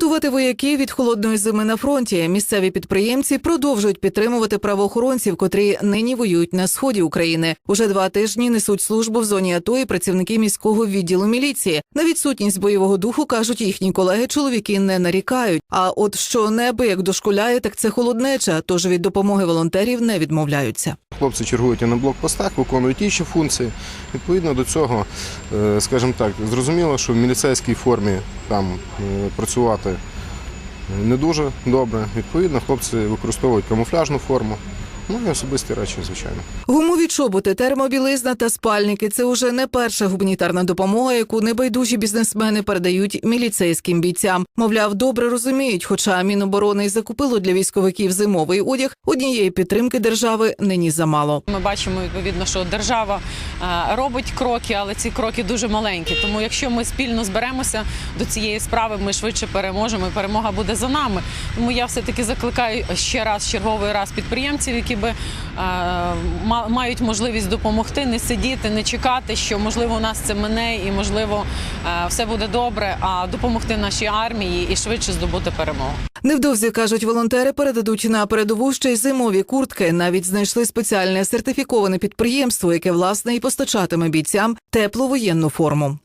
Рятувати вояків від холодної зими на фронті. Місцеві підприємці продовжують підтримувати правоохоронців, котрі нині воюють на сході України. Уже два тижні несуть службу в зоні АТО і працівники міського відділу міліції. На відсутність бойового духу кажуть їхні колеги, чоловіки не нарікають. А от що небо як дошкуляє, так це холоднеча. Тож від допомоги волонтерів не відмовляються. Хлопці чергують на блокпостах, виконують інші функції. Відповідно до цього, е, скажімо так, зрозуміло, що в міліцейській формі там е, працювати не дуже добре. Відповідно, хлопці використовують камуфляжну форму. Ну і особисті речі, звичайно. Гумові чоботи, термобілизна та спальники це уже не перша гуманітарна допомога, яку небайдужі бізнесмени передають міліцейським бійцям. Мовляв, добре розуміють, хоча Міноборони й закупило для військовиків зимовий одяг, однієї підтримки держави нині замало. Ми бачимо відповідно, що держава е, робить кроки, але ці кроки дуже маленькі. Тому, якщо ми спільно зберемося до цієї справи, ми швидше переможемо. і Перемога буде за нами. Тому я все таки закликаю ще раз, черговий раз підприємців, які би е, ма- мають можливість допомогти, не сидіти, не чекати, що можливо у нас це мине і можливо е, все буде добре. А допомогти нашій армії і швидше здобути перемогу. Невдовзі кажуть, волонтери передадуть на передову ще й зимові куртки. Навіть знайшли спеціальне сертифіковане підприємство, яке власне і постачатиме бійцям теплу воєнну форму.